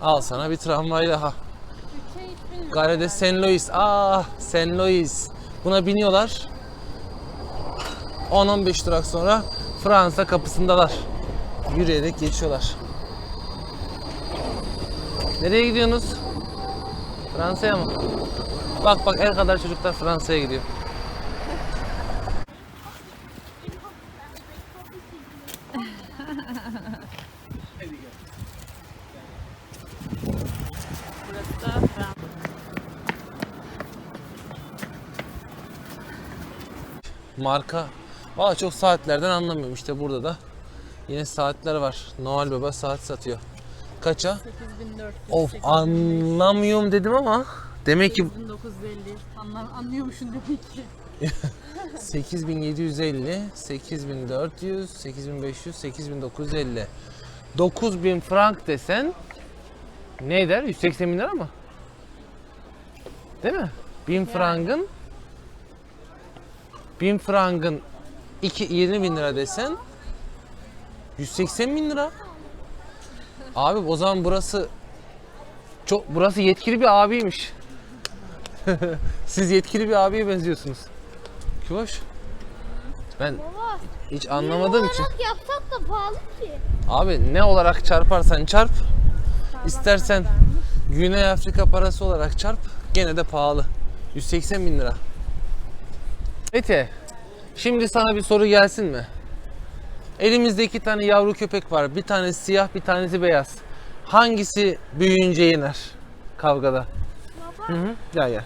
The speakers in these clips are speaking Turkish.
Al sana bir tramvay daha. Ülke hiç bilmiyorum. Gare de Saint Louis. Ah, Saint Louis. Buna biniyorlar. 10-15 durak sonra Fransa kapısındalar. Yürüyerek geçiyorlar. Nereye gidiyorsunuz? Fransa'ya mı? Bak bak el kadar çocuklar Fransa'ya gidiyor. Marka. Valla çok saatlerden anlamıyorum. İşte burada da yine saatler var. Noel Baba saat satıyor. Kaça? 8400. Of anlamıyorum dedim ama demek ki 8950. Anlam anlıyormuşsun demek ki. 8750, 8400, 8500, 8950. 9000 frank desen ne eder? 180 bin lira mı? Değil mi? 1000 frangın 1000 frangın 2 20 bin lira desen 180 bin lira. Abi o zaman burası çok burası yetkili bir abiymiş. Siz yetkili bir abiye benziyorsunuz. Kiboş. Ben Baba, hiç anlamadığım için. olarak yapsak da pahalı ki. Abi ne olarak çarparsan çarp. istersen Güney Afrika parası olarak çarp. Gene de pahalı. 180 bin lira. Mete. Şimdi sana bir soru gelsin mi? Elimizde iki tane yavru köpek var. Bir tanesi siyah, bir tanesi beyaz. Hangisi büyüyünce yener kavgada? Baba, Hı hı. Gel gel.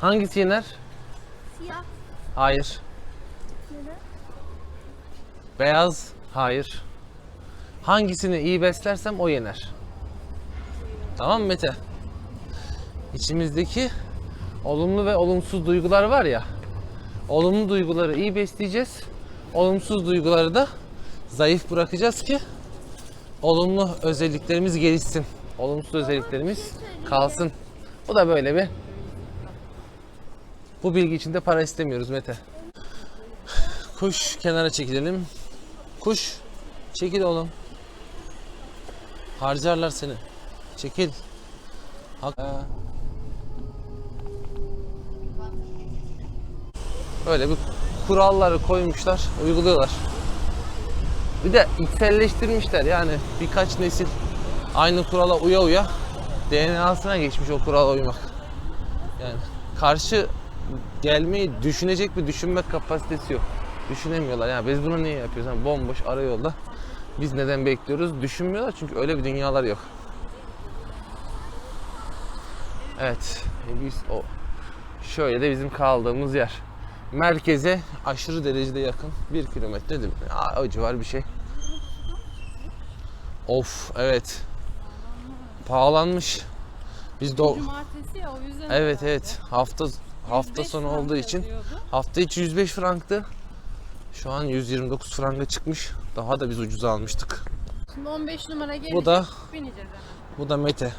Hangisi yener? siyah. Hayır. Neden? Beyaz? Hayır. Hangisini iyi beslersem o yener. Tamam mı Mete? İçimizdeki olumlu ve olumsuz duygular var ya. Olumlu duyguları iyi besleyeceğiz. Olumsuz duyguları da zayıf bırakacağız ki olumlu özelliklerimiz gelişsin. Olumsuz özelliklerimiz kalsın. Bu da böyle bir bu bilgi için de para istemiyoruz Mete. Kuş kenara çekilelim. Kuş çekil oğlum. Harcarlar seni. Çekil. Hak. Ha. Böyle bir kuralları koymuşlar, uyguluyorlar. Bir de içselleştirmişler yani birkaç nesil aynı kurala uya uya DNA'sına geçmiş o kurala uymak. Yani karşı gelmeyi düşünecek bir düşünme kapasitesi yok. Düşünemiyorlar. Yani biz bunu niye yapıyoruz? Yani bomboş ara yolda. Biz neden bekliyoruz? Düşünmüyorlar çünkü öyle bir dünyalar yok. Evet. Biz o şöyle de bizim kaldığımız yer. Merkeze aşırı derecede yakın. Bir kilometre değil mi? Aa, o civar bir şey. Of evet. Pahalanmış. Biz do Cumartesi ya o yüzden. Evet herhalde. evet. Hafta hafta 105 sonu olduğu için yazıyordu. hafta içi 105 franktı. Şu an 129 franga çıkmış. Daha da biz ucuza almıştık. Şimdi 15 numara gelecek. Bu da bineceğiz hemen. bu da Mete.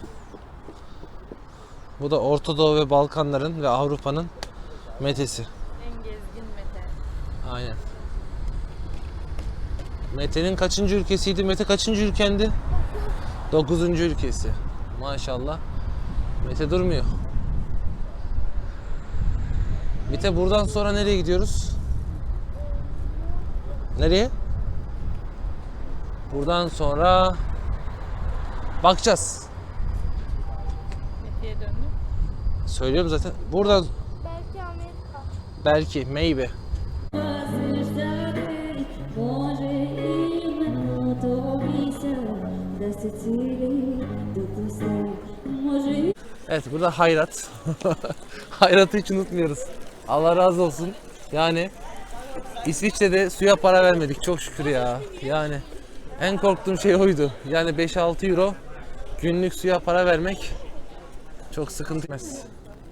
Bu da Orta Doğu ve Balkanların ve Avrupa'nın Mete'si. Aynen. Mete'nin kaçıncı ülkesiydi? Mete kaçıncı ülkendi? Dokuzuncu ülkesi. Maşallah. Mete durmuyor. Mete buradan sonra nereye gidiyoruz? Nereye? Buradan sonra bakacağız. Mete'ye döndüm. Söylüyorum zaten. Buradan Belki Amerika. belki maybe. Evet burada hayrat. Hayratı hiç unutmuyoruz. Allah razı olsun. Yani İsviçre'de suya para vermedik çok şükür ya. Yani en korktuğum şey oydu. Yani 5-6 euro günlük suya para vermek çok sıkıntı.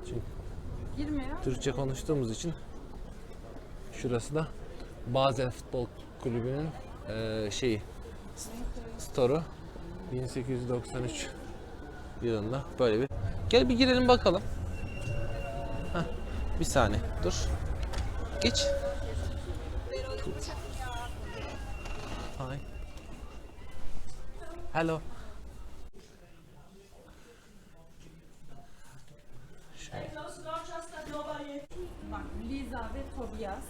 Çünkü. Türkçe konuştuğumuz için şurası da Basel Futbol Kulübü'nün eee şeyi store'u 1893 yılında böyle bir. Gel bir girelim bakalım. Heh, bir saniye dur. Geç. Hi. Hello. Şey. Liza ve Tobias.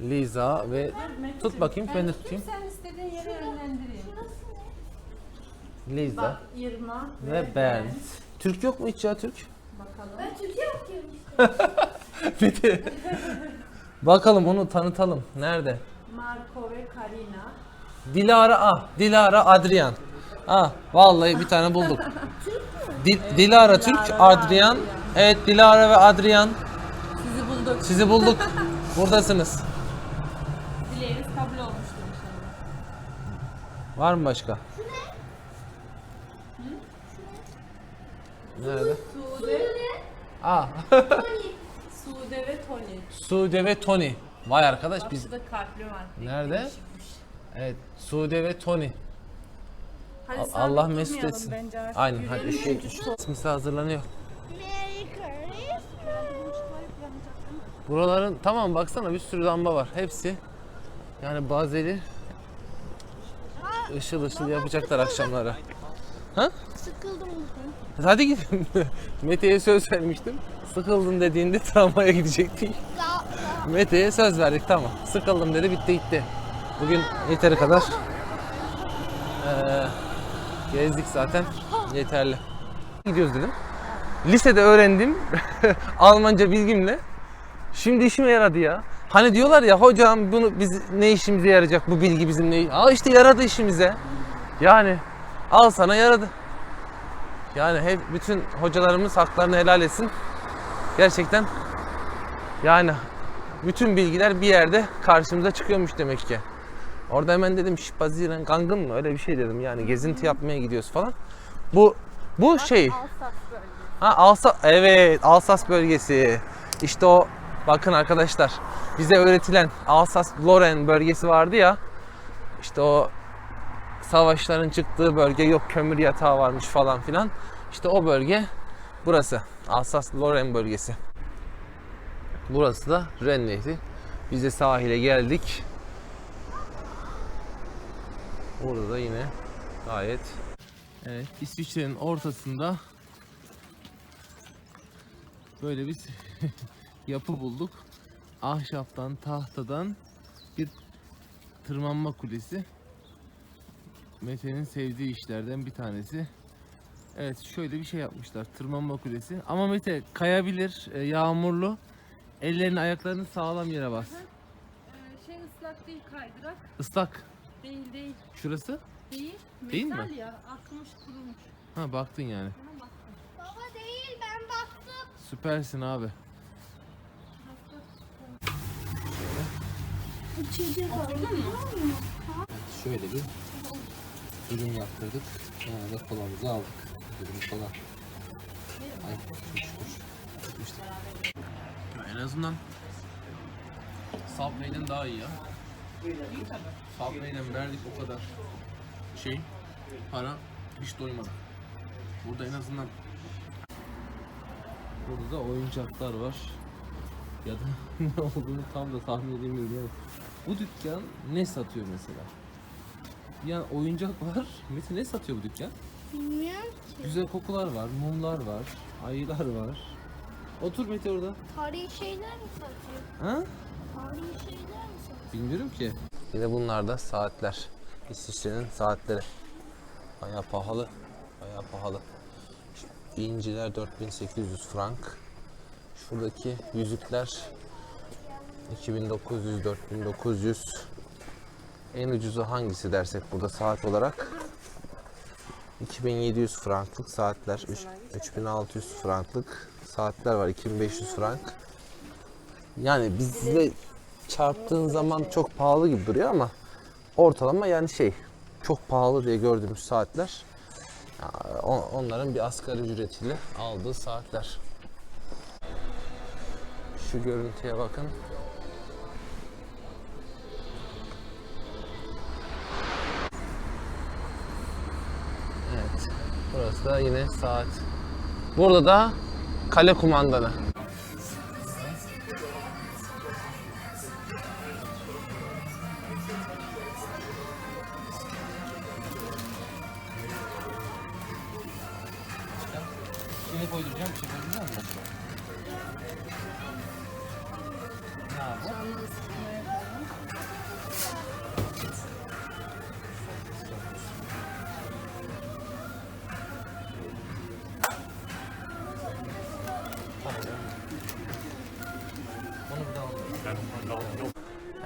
Liza ve tut bakayım ben de tutayım. Sen istediğin yere yönlendir. Liza Bak Irma ve Bernd. Türk yok mu hiç ya Türk? Bakalım. Ben Türkiye bakıyorum. Mete. Bakalım onu tanıtalım. Nerede? Marco ve Karina. Dilara ah Dilara Adrian. Ah vallahi bir tane bulduk. Di- Dilara Türk, Dilara ve. Adrian. Evet Dilara ve Adrian. Sizi bulduk. Sizi bulduk. Buradasınız. Dileğiniz kabul olmuştur inşallah. Var mı başka? Nerede? Sude, Ah. Sude ve Tony. Sude ve Tony. Vay arkadaş biz Şurada kalpli var. Nerede? Evet Sude ve Tony. Hadi Allah mesut etsin. bence artık. Aynen hadi şey, çünkü çok- ismisi hazırlanıyor. Merry Christmas. Buraların tamam baksana bir sürü lamba var. Hepsi yani bazıları ışıl ışıl yapacaklar akşamları. Ha? Sıkıldım bugün. Hadi gidelim. Mete'ye söz vermiştim. Sıkıldın dediğinde tramvaya gidecektik. Mete'ye söz verdik tamam. Sıkıldım dedi bitti gitti. Bugün yeteri kadar eee, gezdik zaten. Yeterli. Gidiyoruz dedim. Lisede öğrendim Almanca bilgimle. Şimdi işime yaradı ya. Hani diyorlar ya hocam bunu biz ne işimize yarayacak bu bilgi bizim ne? Aa işte yaradı işimize. Yani al sana yaradı. Yani hep bütün hocalarımız haklarını helal etsin. Gerçekten yani bütün bilgiler bir yerde karşımıza çıkıyormuş demek ki. Orada hemen dedim Şipaziren Gangın mı öyle bir şey dedim yani gezinti yapmaya gidiyoruz falan. Bu bu şey Alsat bölgesi. ha Alsa evet Alsas bölgesi. İşte o bakın arkadaşlar bize öğretilen Alsas Lorraine bölgesi vardı ya. İşte o savaşların çıktığı bölge yok kömür yatağı varmış falan filan. İşte o bölge burası. Alsas Lorraine bölgesi. Burası da Ren Nehri. Biz de sahile geldik. Burada da yine gayet Evet, İsviçre'nin ortasında böyle bir yapı bulduk. Ahşaptan, tahtadan bir tırmanma kulesi. Mete'nin sevdiği işlerden bir tanesi. Evet şöyle bir şey yapmışlar tırmanma kulesi. Ama Mete kayabilir, e, yağmurlu. Ellerini ayaklarını sağlam yere bas. Ee, şey ıslak değil kaydırak. Islak. Değil değil. Şurası? Değil. Değil mi? Metal ya. Akmış kurumuş. Ha baktın yani. Buna baktım. Baba değil ben baktım. Süpersin abi. İçecek mu? Şöyle bir ürün yaptırdık. Sonra da kolamızı aldık. Ürün kola. Ay şükür. Gitmiştik. En azından Subway'den daha iyi ya. Subway'den verdik o kadar şey para hiç doymadık. Burada en azından Burada da oyuncaklar var. Ya da ne olduğunu tam da tahmin edemiyorum. Bu dükkan ne satıyor mesela? Yani oyuncak var. Mete ne satıyor bu dükkan? Bilmiyorum ki. Güzel kokular var, mumlar var, ayılar var. Otur Mete orada. Tarihi şeyler mi satıyor? Ha? Tarihi şeyler mi satıyor? Bilmiyorum ki. Yine bunlar da saatler. İsviçre'nin saatleri. Bayağı pahalı. Bayağı pahalı. Şu İnciler 4800 frank. Şuradaki yüzükler 2900 4900. En ucuzu hangisi dersek burada saat olarak 2700 franklık saatler, üç- 3600 franklık saatler var, 2500 frank. Yani bizle çarptığın zaman çok pahalı gibi duruyor ama ortalama yani şey çok pahalı diye gördüğümüz saatler onların bir asgari ücretiyle aldığı saatler. Şu görüntüye bakın. Da yine saat. Burada da kale kumandanı. Şimdi koyduracağım bir şey mı?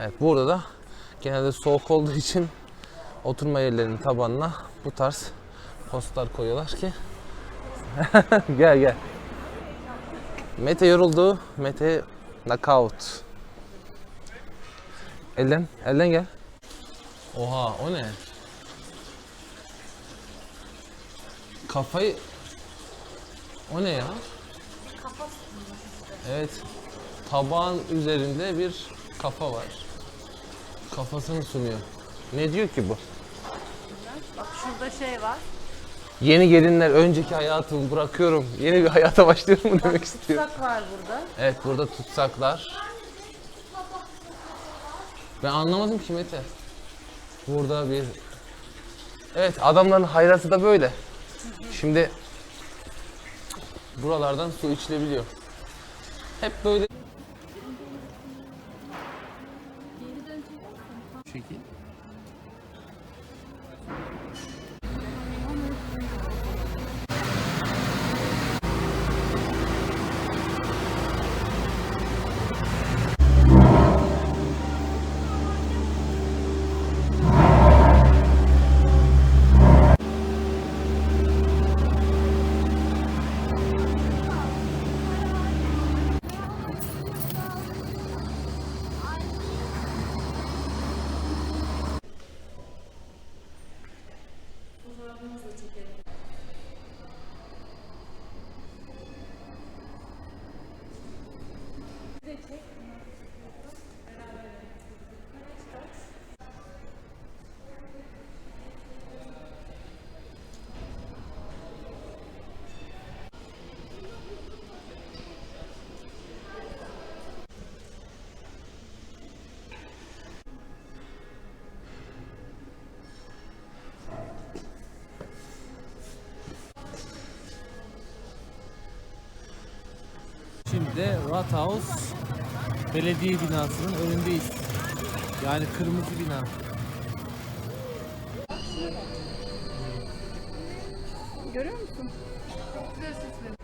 Evet burada da genelde soğuk olduğu için oturma yerlerinin tabanına bu tarz postlar koyuyorlar ki gel gel. Mete yoruldu. Mete knockout. Elden, elden gel. Oha o ne? Kafayı... O ne ya? Evet. Tabağın üzerinde bir kafa var. Kafasını sunuyor. Ne diyor ki bu? Bak şurada şey var. Yeni gelinler önceki hayatımı bırakıyorum. Yeni bir hayata başlıyorum mu demek istiyor. Tutsak var burada. Evet burada tutsaklar. Ben anlamadım ki Mete. Burada bir... Evet adamların hayrası da böyle. Şimdi buralardan su içilebiliyor. Hep böyle. Şimdi de Rathaus belediye binasının önündeyiz. Yani kırmızı bina. Görüyor musun? Çok güzel süslemiş.